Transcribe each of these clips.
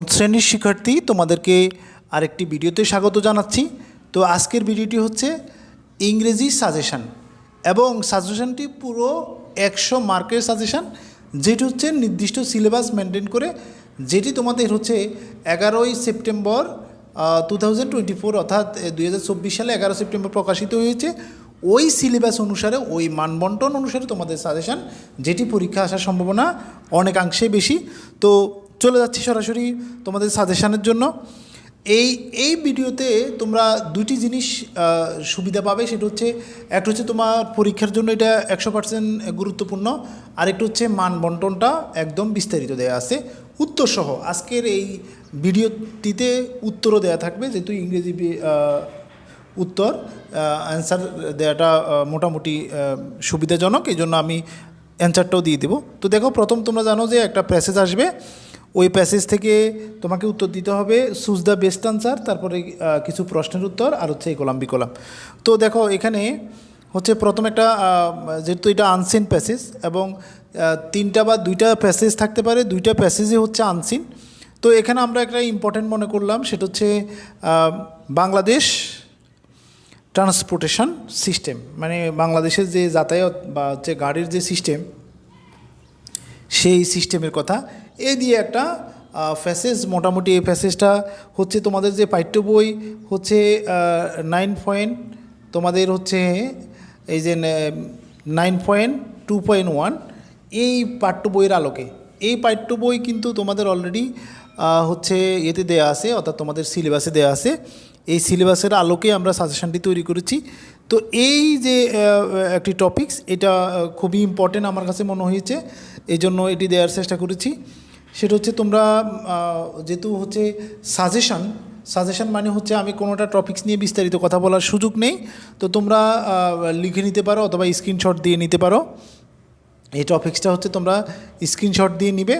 শ্রেণির শিক্ষার্থী তোমাদেরকে আরেকটি ভিডিওতে স্বাগত জানাচ্ছি। তো আজকের ভিডিওটি হচ্ছে ইংরেজি সাজেশান এবং সাজেশানটি পুরো একশো মার্কের সাজেশান, যেটি হচ্ছে নির্দিষ্ট সিলেবাস মেনটেন করে, যেটি তোমাদের হচ্ছে এগারোই September two thousand twenty four অর্থাৎ দুই হাজার চব্বিশ সালে এগারো সেপ্টেম্বর প্রকাশিত হয়েছে। ওই সিলেবাস অনুসারে, ওই মানবন্টন অনুসারে তোমাদের সাজেশান, যেটি পরীক্ষা আসার সম্ভাবনা অনেকাংশে বেশি। তো চলে যাচ্ছি সরাসরি তোমাদের সাজেশানের জন্য। এই এই ভিডিওতে তোমরা দুটি জিনিস সুবিধা পাবে। সেটা হচ্ছে, একটা হচ্ছে তোমার পরীক্ষার জন্য এটা একশো পার্সেন্ট গুরুত্বপূর্ণ। আরেকটা হচ্ছে মান বন্টনটা একদম বিস্তারিত দেওয়া আছে। উত্তরসহ, আজকের এই ভিডিওটিতে উত্তরও দেয়া থাকবে, যেহেতু ইংরেজি উত্তর অ্যান্সার দেওয়াটা মোটামুটি সুবিধাজনক। এই জন্য আমি অ্যান্সারটাও দিয়ে দেবো। তো দেখো, প্রথম তোমরা জানো যে একটা প্যাসেজ আসবে। ওই প্যাসেজ থেকে তোমাকে উত্তর দিতে হবে সুজ দ্য বেস্ট আনসার তারপরে কিছু প্রশ্নের উত্তর, আর হচ্ছে এই কলাম, বিকলাম। তো দেখো, এখানে হচ্ছে প্রথম একটা যেহেতু এটা আনসিন প্যাসেজ এবং তিনটা বা দুইটা প্যাসেজ থাকতে পারে, দুইটা প্যাসেজই হচ্ছে আনসিন তো এখানে আমরা একটা ইম্পর্টেন্ট মনে করলাম, সেটা হচ্ছে বাংলাদেশ ট্রান্সপোর্টেশন সিস্টেম মানে বাংলাদেশের যে যাতায়াত বা হচ্ছে গাড়ির যে সিস্টেম সেই সিস্টেমের কথা এই দিয়ে একটা ফ্যাসেজ মোটামুটি এই ফ্যাসেজটা হচ্ছে তোমাদের যে পাঠ্য বই হচ্ছে নাইন পয়েন্ট তোমাদের হচ্ছে এই যে nine point two point one এই পাঠ্য বইয়ের আলোকে। এই পাঠ্য বই কিন্তু তোমাদের অলরেডি হচ্ছে এতে দেয়া আছে, অর্থাৎ তোমাদের সিলেবাসে দেয়া আছে। এই সিলেবাসের আলোকে আমরা সাজেশনটি তৈরি করেছি। তো এই যে একটি টপিকস এটা খুবই ইম্পর্টেন্ট আমার কাছে মনে হয়েছে। এই জন্য এটি দেওয়ার চেষ্টা করেছি। সেটা হচ্ছে তোমরা যেহেতু হচ্ছে সাজেশন সাজেশন মানে হচ্ছে আমি কোনোটা টপিক্স নিয়ে বিস্তারিত কথা বলার সুযোগ নেই, তো তোমরা লিখে নিতে পারো অথবা স্ক্রিনশট দিয়ে নিতে পারো। এই টপিক্সটা হচ্ছে তোমরা স্ক্রিনশট দিয়ে নিবে।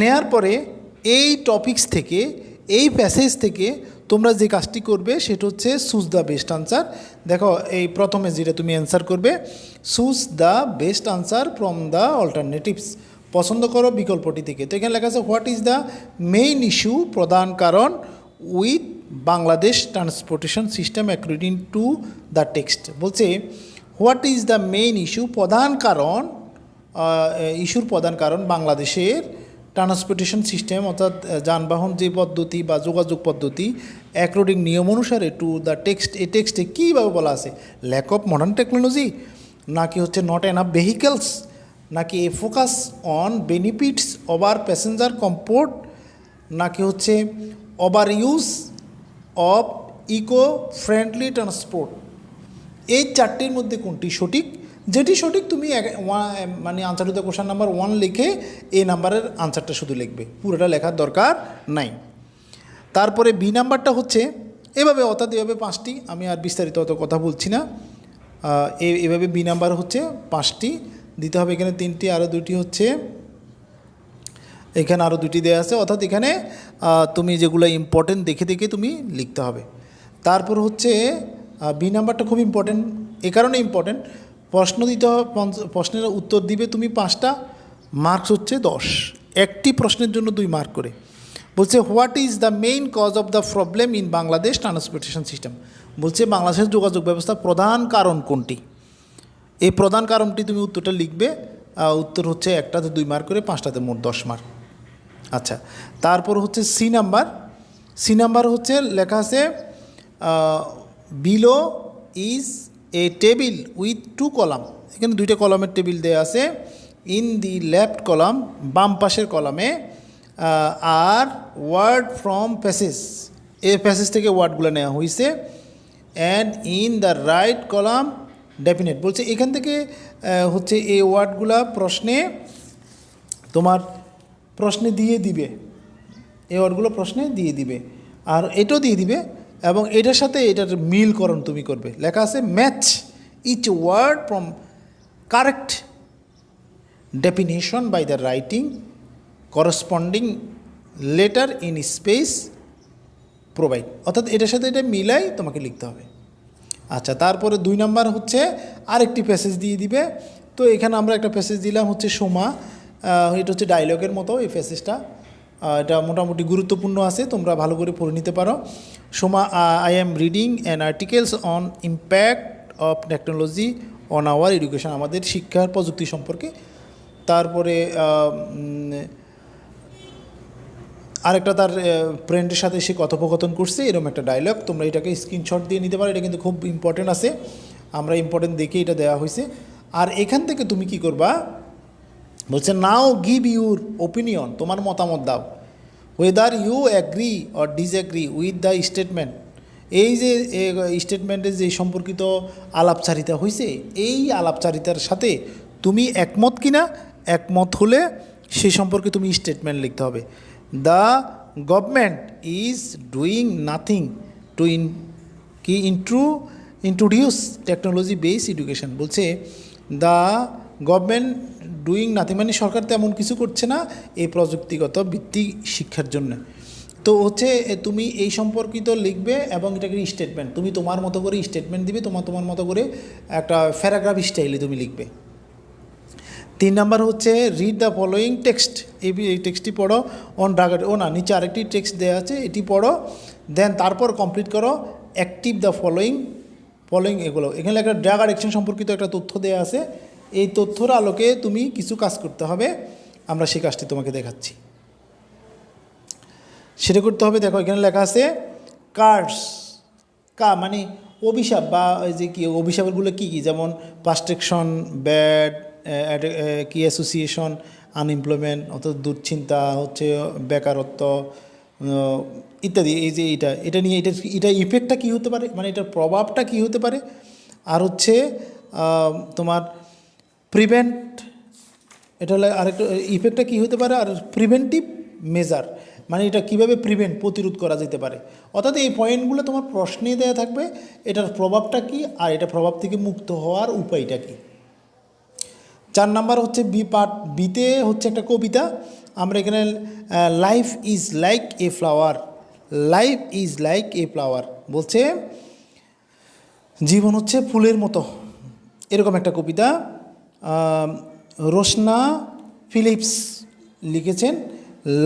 নেয়ার পরে এই টপিক্স থেকে, এই প্যাসেজ থেকে তোমরা যে কাজটি করবে সেটা হচ্ছে সুজ দ্য বেস্ট আনসার দেখো, এই প্রথমে যেটা তুমি অ্যান্সার করবে choose the best answer from the alternatives পছন্দ করো বিকল্পটি থেকে। তো এখানে লেখা আছে what is the main issue প্রধান কারণ with Bangladesh transportation system according to the text বলছে what is the main issue প্রধান কারণ ইস্যুর প্রধান কারণ বাংলাদেশের ট্রান্সপোর্টেশন সিস্টেম অর্থাৎ যানবাহন যে পদ্ধতি বা যোগাযোগ পদ্ধতি অ্যাকর্ডিং নিয়ম অনুসারে টু দ্য টেক্সট এই টেক্সটে কীভাবে বলা আছে? ল্যাক অফ মডার্ন টেকনোলজি নাকি হচ্ছে নট এনাফ ভেহিকেলস নাকি a focus on benefits over passenger comfort নাকি হচ্ছে over use of eco friendly transport এই চারটির মধ্যে কোনটি সঠিক? যেটি সঠিক তুমি মানে answer to the number one লিখে এই নাম্বারের আনসারটা শুধু লিখবে। পুরোটা লেখার দরকার নাই। তারপরে বি নাম্বারটা হচ্ছে, এভাবে অর্থাৎ এভাবে পাঁচটি, আমি আর বিস্তারিত অত কথা বলছি না। এভাবে বি নাম্বার হচ্ছে পাঁচটি। দিতে হবে এখানে তিনটি আরও দুটি হচ্ছে, এখানে আরও দুটি দেওয়া আছে। অর্থাৎ এখানে তুমি যেগুলো ইম্পর্টেন্ট দেখে দেখে তুমি লিখতে হবে। তারপর হচ্ছে বি নাম্বারটা খুব ইম্পর্টেন্ট এ কারণে ইম্পর্টেন্ট প্রশ্ন দিতে হবে প্রশ্নের উত্তর দিবে তুমি পাঁচটা মার্কস হচ্ছে দশ। একটি প্রশ্নের জন্য দুই মার্ক করে। বলছে what is the main cause of the problem in Bangladesh transportation system বলছে, বাংলাদেশের যোগাযোগ ব্যবস্থা প্রধান কারণ কোনটি? এই প্রধান কারণটি তুমি উত্তরটা লিখবে উত্তর হচ্ছে একটাতে দুই মার্ক করে পাঁচটাতে মোট দশ মার্ক আচ্ছা তারপর হচ্ছে সি নাম্বার সি নাম্বার হচ্ছে লেখা আছে below is a table with two column এখানে দুইটা কলামের টেবিল দেওয়া আছে। ইন দি লেফট কলাম বাম পাশের কলামে আর word from passage A passage থেকে ওয়ার্ডগুলো নেওয়া হয়েছে and in the right column definition বলছে এখান থেকে হচ্ছে এই ওয়ার্ডগুলা প্রশ্নে তোমার প্রশ্নে দিয়ে দিবে। এই ওয়ার্ডগুলো প্রশ্নে দিয়ে দিবে। আর এটাও দিয়ে দিবে এবং এটার সাথে এটার মিলকরণ তুমি করবে। লেখা আছে match each word from correct definition by the writing corresponding letter in space provide অর্থাৎ এটার সাথে এটা মিলাই তোমাকে লিখতে হবে। আচ্ছা তারপরে দুই নাম্বার হচ্ছে আরেকটি প্যাসেজ দিয়ে দিবে। তো এখানে আমরা একটা প্যাসেজ দিলাম হচ্ছে সোমা। এটা হচ্ছে ডায়লগের মতো এই প্যাসেজটা এটা মোটামুটি গুরুত্বপূর্ণ আছে, তোমরা ভালো করে পড়ে নিতে পারো। Soma I am reading an articles on impact of technology on our education আমাদের শিক্ষার প্রযুক্তি সম্পর্কে। তারপরে আরেকটা তার ফ্রেন্ডের সাথে সে কথোপকথন করছে এরকম একটা ডায়লগ তোমরা এটাকে স্ক্রিনশট দিয়ে নিতে পারো, এটা কিন্তু খুব ইম্পর্টেন্ট আছে। আমরা ইম্পর্টেন্ট দেখে এটা দেওয়া হয়েছে। আর এখান থেকে তুমি কি করবা? বলছে নাও গিভ ইউর ওপিনিয়ন তোমার মতামত দাও। Whether you agree or disagree with the statement এই যে স্টেটমেন্টের যে সম্পর্কিত আলাপচারিতা হয়েছে, এই আলাপচারিতার সাথে তুমি একমত কিনা? একমত হলে সে সম্পর্কে তুমি স্টেটমেন্ট লিখতে হবে। The government is doing nothing to in কি intro introduce technology base education বলছে দ্য গভর্নমেন্ট ডুইং নাথিং মানে সরকার তেমন কিছু করছে না এই প্রযুক্তিগত ভিত্তিক শিক্ষার জন্য। তো হচ্ছে তুমি এই সম্পর্কিত লিখবে এবং এটাকে স্টেটমেন্ট তুমি তোমার মতো করে স্টেটমেন্ট দিবে তোমার তোমার মতো করে একটা প্যারাগ্রাফ স্টাইলে তুমি লিখবে। তিন নাম্বার হচ্ছে রিড দ্য ফলোয়িং টেক্সট এই এই টেক্সটটি পড়ো অন ড্রাগ ও না, নিচে আরেকটি টেক্সট দেওয়া আছে, এটি পড়ো দেন তারপর কমপ্লিট করো অ্যাক্টিভ দ্য ফলোয়িং ফলোয়িং এগুলো। এখানে একটা ড্রাগ অ্যাডিকশন সম্পর্কিত একটা তথ্য দেওয়া আছে। এই তথ্যর আলোকে তুমি কিছু কাজ করতে হবে, আমরা সেই কাজটি তোমাকে দেখাচ্ছি। সেটা করতে হবে, দেখো এখানে লেখা আছে কার্স কা মানে অভিশাপ বা যে কি, অভিশাপগুলো কী কী? যেমন পাস্ট্রেকশন ব্যাড কি অ্যাসোসিয়েশন আনএমপ্লয়মেন্ট অর্থাৎ দুশ্চিন্তা, হচ্ছে বেকারত্ব ইত্যাদি, এই যে এটা এটা নিয়ে এটা এটা ইফেক্টটা কী হতে পারে? মানে এটার প্রভাবটা কী হতে পারে? আর হচ্ছে তোমার প্রিভেন্ট এটা হলে আরেকটা ইফেক্টটা কী হতে পারে? আর প্রিভেন্টিভ মেজার মানে এটা কীভাবে প্রিভেন্ট প্রতিরোধ করা যেতে পারে? অর্থাৎ এই পয়েন্টগুলো তোমার প্রশ্নে দেওয়া থাকবে, এটার প্রভাবটা কী? আর এটা প্রভাব থেকে মুক্ত হওয়ার উপায়টা কী? চার নাম্বার হচ্ছে বি পার্ট বিতে হচ্ছে একটা কবিতা। আমরা এখানে life is like a flower life is like a flower বলছে, জীবন হচ্ছে ফুলের মতো। এরকম একটা কবিতা রোশনা ফিলিপস লিখেছেন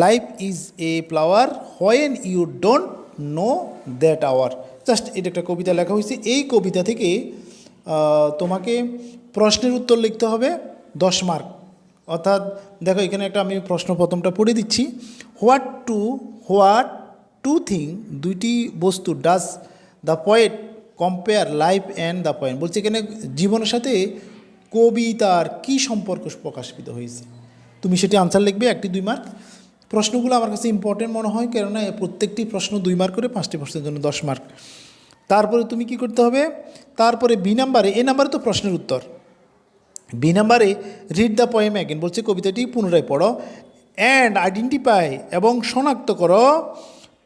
life is a flower when you don't know that our just এটা একটা কবিতা লেখা হয়েছে, এই কবিতা থেকে তোমাকে প্রশ্নের উত্তর লিখতে হবে। দশ মার্ক অর্থাৎ দেখো এখানে একটা আমি প্রশ্ন প্রথমটা পড়ে দিচ্ছি। What two what two thing দুইটি বস্তু does the poet compare life and the point বলছে এখানে জীবনের সাথে কবিতার কি সম্পর্ক প্রকাশিত হয়েছে? তুমি সেটি আনসার লিখবে একটি, দুই মার্ক প্রশ্নগুলো আমার কাছে ইম্পর্টেন্ট মনে হয়, কেননা প্রত্যেকটি প্রশ্ন দুই মার্ক করে পাঁচটি প্রশ্নের জন্য দশ মার্ক তারপরে তুমি কি করতে হবে? তারপরে বি নাম্বারে এ নাম্বারে তো প্রশ্নের উত্তর। বি নাম্বারে রিড দ্য পয়েম অ্যাগেন বলছে কবিতাটি পুনরায় পড়ো। অ্যান্ড আইডেন্টিফাই এবং শনাক্ত করো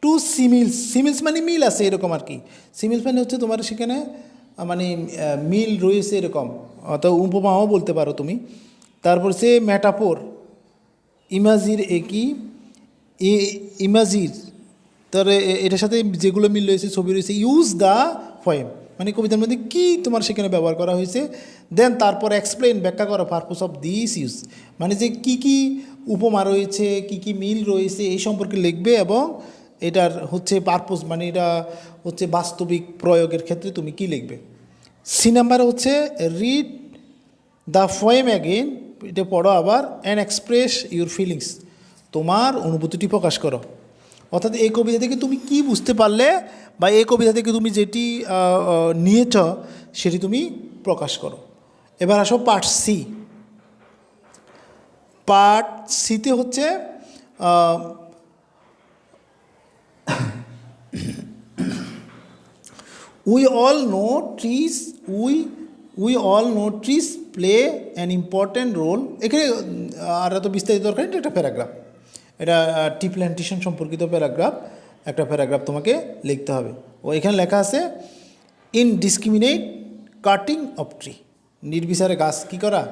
টু সিমিলস সিমিলস মানে মিল আছে এরকম আর কি। সিমিলস মানে হচ্ছে তোমার সেখানে মানে মিল রয়েছে এরকম। অত উপমাও বলতে পারো তুমি। তারপর সে ম্যাটাফোর ইমাজির একই ইমাজির তার এটার সাথে যেগুলো মিল রয়েছে, ছবি রয়েছে ইউজ দ্য পয়েম মানে কবিতার মধ্যে কি তোমার সেখানে ব্যবহার করা হয়েছে? দেন তারপর এক্সপ্লেন ব্যাখ্যা করা পারপোজ অফ দিস ইউজ মানে যে কি কি উপমা রয়েছে, কি কি মিল রয়েছে, এই সম্পর্কে লিখবে এবং এটার হচ্ছে পারপোজ মানে এটা হচ্ছে বাস্তবিক প্রয়োগের ক্ষেত্রে তুমি কি লিখবে। সি নাম্বার হচ্ছে রিড দ্য ফয়েম অ্যাগেন এটা পড়ো আবার অ্যান্ড এক্সপ্রেস ইউর ফিলিংস তোমার অনুভূতিটি প্রকাশ করো। অর্থাৎ এই কবিতা থেকে তুমি কি বুঝতে পারলে বা এই কবিতা থেকে তুমি যেটি নিয়েছ সেটি তুমি প্রকাশ করো। এবার আসো পার্ট সি। পার্ট সিতে হচ্ছে we all know trees we we all know trees play an important role. এখানে আর এত বিস্তারিত দরকার এটা একটা প্যারাগ্রাফ। এটা টি প্ল্যান্টেশন সম্পর্কিত প্যারাগ্রাফ একটা প্যারাগ্রাফ তোমাকে লিখতে হবে। ও এখানে লেখা আছে indiscriminate cutting of tree নির্বিচারে গাছ কী করা?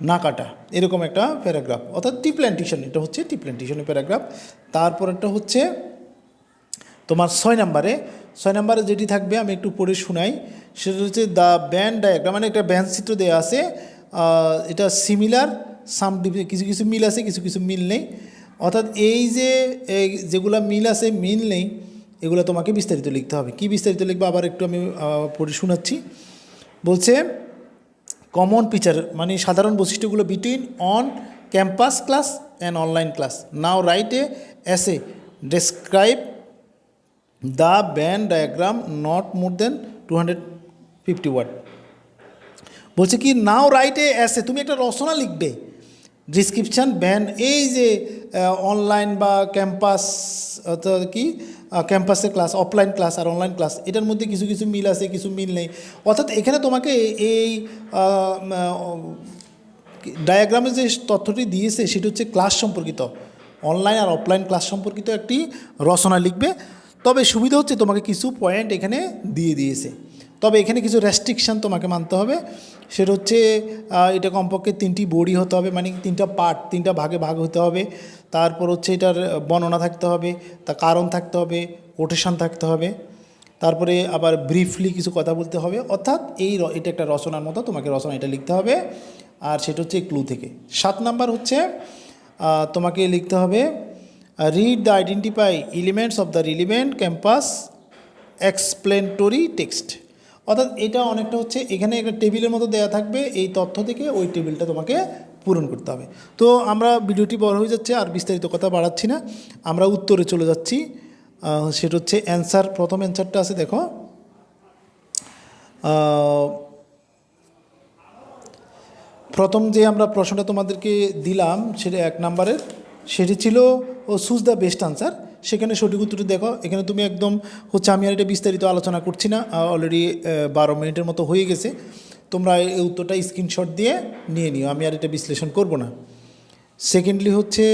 না কাটা। এরকম একটা প্যারাগ্রাফ অর্থাৎ টি প্ল্যান্টেশন এটা হচ্ছে টি প্ল্যান্টেশনের প্যারাগ্রাফ তারপর একটা হচ্ছে, তোমার ছয় নাম্বারে। ছয় নাম্বারে যেটি থাকবে, আমি একটু পড়ে শোনাই। সেটা হচ্ছে দ্য ব্যান্ড ডায়াগ্রাম মানে একটা ব্যান্ড চিত্র দেওয়া আছে। এটা সিমিলার সাম কিছু কিছু মিল আছে, কিছু কিছু মিল নেই। অর্থাৎ এই যে যেগুলা মিল আছে, মিল নেই, এগুলো তোমাকে বিস্তারিত লিখতে হবে। কি বিস্তারিত লিখব? আবার একটু আমি পড়ে শোনাচ্ছি। বলছে কমন ফিচার মানে সাধারণ বৈশিষ্ট্যগুলো between on campus class and online class now write a a describe the bar diagram not more than two hundred fifty word বলছে কি নাও রাইট রাইটে অ্যাসে তুমি একটা রচনা লিখবে। ডিসক্রিপশান ব্যান এই যে অনলাইন বা ক্যাম্পাস অর্থাৎ কি ক্যাম্পাসের ক্লাস অফলাইন ক্লাস আর অনলাইন ক্লাস এটার মধ্যে কিছু কিছু মিল আছে, কিছু মিল নেই। অর্থাৎ এখানে তোমাকে এই ডায়াগ্রামে যে তথ্যটি দিয়েছে, সেটি হচ্ছে ক্লাস সম্পর্কিত। অনলাইন আর অফলাইন ক্লাস সম্পর্কিত একটি রচনা লিখবে। তবে সুবিধা হচ্ছে তোমাকে কিছু পয়েন্ট এখানে দিয়ে দিয়েছে। তবে এখানে কিছু রেস্ট্রিকশান তোমাকে মানতে হবে। সেটা হচ্ছে এটা কমপক্ষে তিনটি বডি হতে হবে মানে তিনটা পার্ট তিনটা ভাগে ভাগ হতে হবে। তারপর হচ্ছে এটার বর্ণনা থাকতে হবে, তার কারণ থাকতে হবে কোটেশন থাকতে হবে। তারপরে আবার ব্রিফলি কিছু কথা বলতে হবে। অর্থাৎ এই এটা একটা রচনার মতো তোমাকে রচনা এটা লিখতে হবে। আর সেটা হচ্ছে ক্লু থেকে। সাত নাম্বার হচ্ছে তোমাকে লিখতে হবে read the identify elements of the relevant campus explanatory text অর্থাৎ এটা অনেকটা হচ্ছে এখানে একটা টেবিলের মতো দেওয়া থাকবে, এই তথ্য থেকে ওই টেবিলটা তোমাকে পূরণ করতে হবে। তো আমরা ভিডিওটি বড় হয়ে যাচ্ছে আর বিস্তারিত কথা বাড়াচ্ছি না, আমরা উত্তরে চলে যাচ্ছি। সেটা হচ্ছে অ্যান্সার প্রথম অ্যান্সারটা আছে, দেখো। প্রথম যে আমরা প্রশ্নটা তোমাদেরকে দিলাম, সেটা এক নম্বরের, সেটি ছিল, ও সুজ দ্য বেস্ট আনসার সেখানে সঠিক উত্তরটি দেখো। এখানে তুমি একদম হচ্ছে আমি আর এটা বিস্তারিত আলোচনা করছি না অলরেডি বারো মিনিটের মতো হয়ে গেছে। তোমরা এই উত্তরটা স্ক্রিনশট দিয়ে নিয়ে নিও, আমি আর এটা বিশ্লেষণ করব না। সেকেন্ডলি হচ্ছে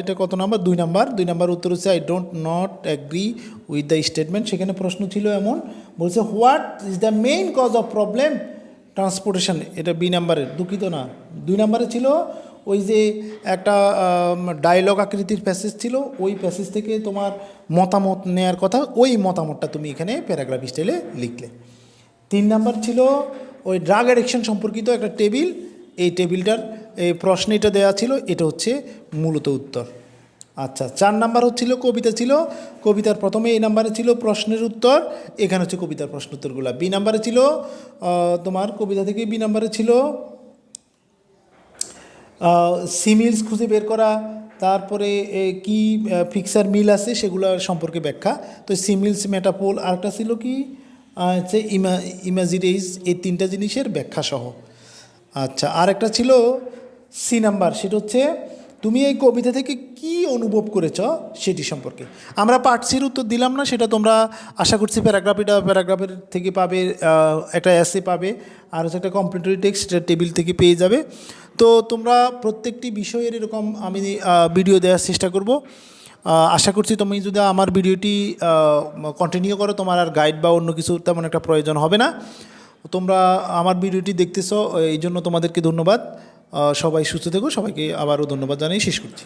এটা কত নাম্বার? দুই নাম্বার। দুই নাম্বার উত্তর হচ্ছে I don't not agree with the statement সেখানে প্রশ্ন ছিল এমন, বলছে what is the main cause of problem transportation এটা বি নাম্বারের, দুঃখিত না। দুই নাম্বারে ছিল ওই যে একটা ডায়লগ আকৃতির প্যাসেজ ছিল, ওই প্যাসেজ থেকে তোমার মতামত নেয়ার কথা, ওই মতামতটা তুমি এখানে প্যারাগ্রাফ স্টাইলে লিখলে। তিন নাম্বার ছিল ওই ড্রাগ অ্যাডিকশন সম্পর্কিত একটা টেবিল এই টেবিলটার, এই প্রশ্ন এটা দেওয়া ছিল, এটা হচ্ছে মূলত উত্তর। আচ্ছা চার নাম্বার হচ্ছিল কবিতা ছিল, কবিতার প্রথমে এই নাম্বারে ছিল প্রশ্নের উত্তর, এখানে হচ্ছে কবিতার প্রশ্ন উত্তরগুলো বি নাম্বারে ছিল তোমার কবিতা থেকে বি নাম্বারে ছিল সিমিলস খুঁজে বের করা, তারপরে কি ফিক্সার মিল আছে সেগুলো সম্পর্কে ব্যাখ্যা। তো সিমিলস মেটাপোল আরেকটা ছিল কি? হচ্ছে ইমা ইমাজিনেজ এই তিনটা জিনিসের ব্যাখ্যা সহ। আচ্ছা আরেকটা ছিল সি নাম্বার সেটা হচ্ছে তুমি এই কবিতা থেকে কি অনুভব করেছ সেটি সম্পর্কে? আমরা পার্টসির উত্তর দিলাম না, সেটা তোমরা আশা করছি প্যারাগ্রাফিটা প্যারাগ্রাফের থেকে পাবে একটা অ্যাসে পাবে, আর হচ্ছে একটা কমপ্লিটরি টেক্সট সেটা টেবিল থেকে পেয়ে যাবে। তো তোমরা প্রত্যেকটি বিষয়ের এরকম আমি ভিডিও দেওয়ার চেষ্টা করব। আশা করছি তুমি যদি আমার ভিডিওটি কন্টিনিউ করো, তোমার আর গাইড বা অন্য কিছু তেমন একটা প্রয়োজন হবে না। তোমরা আমার ভিডিওটি দেখতেছো, এই জন্য তোমাদেরকে ধন্যবাদ। সবাই সুস্থ থেকো সবাইকে আবারও ধন্যবাদ জানিয়ে শেষ করছি।